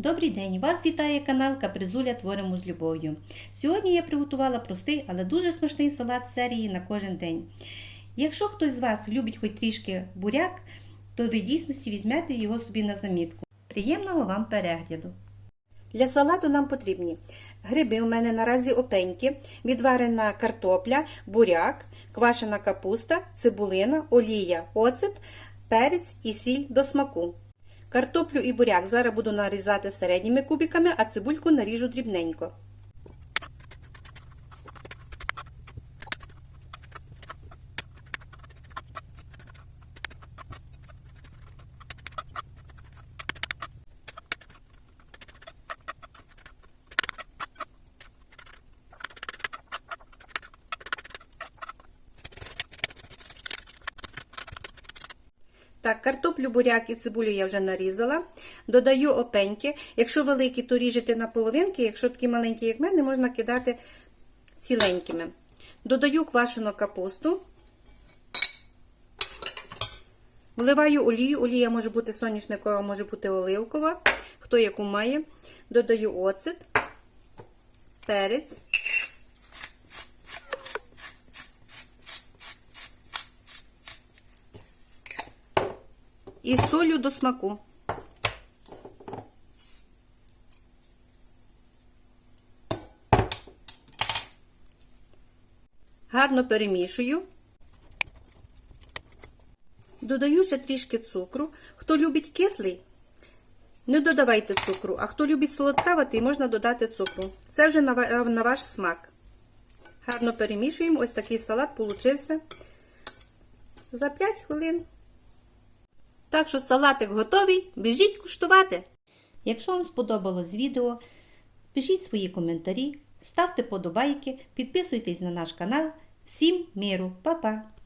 Добрий день! Вас вітає канал Капризуля Творимо з любов'ю. Сьогодні я приготувала простий, але дуже смачний салат з серії на кожен день. Якщо хтось з вас любить хоч трішки буряк, то ви дійсності візьмете його собі на замітку. Приємного вам перегляду! Для салату нам потрібні гриби у мене наразі опеньки, відварена картопля, буряк, квашена капуста, цибулина, олія, оцет, перець і сіль до смаку. Картоплю і буряк зараз буду нарізати середніми кубиками, а цибульку наріжу дрібненько. Так, картоплю, буряк і цибулю я вже нарізала. Додаю опеньки. Якщо великі, то ріжете на половинки, якщо такі маленькі, як мене, можна кидати ціленькими. Додаю квашену капусту. Вливаю олію. Олія може бути соняшникова, може бути оливкова. Хто яку має. Додаю оцет, перець. І солю до смаку. Гарно перемішую. Додаю ще трішки цукру. Хто любить кислий, не додавайте цукру, а хто любить солодкаватий, можна додати цукру. Це вже на ваш смак. Гарно перемішуємо. Ось такий салат получився за 5 хвилин. Так що салатик готовий, біжіть куштувати. Якщо вам сподобалось відео, пишіть свої коментарі, ставте подобайки, підписуйтесь на наш канал. Всім миру, Па-па!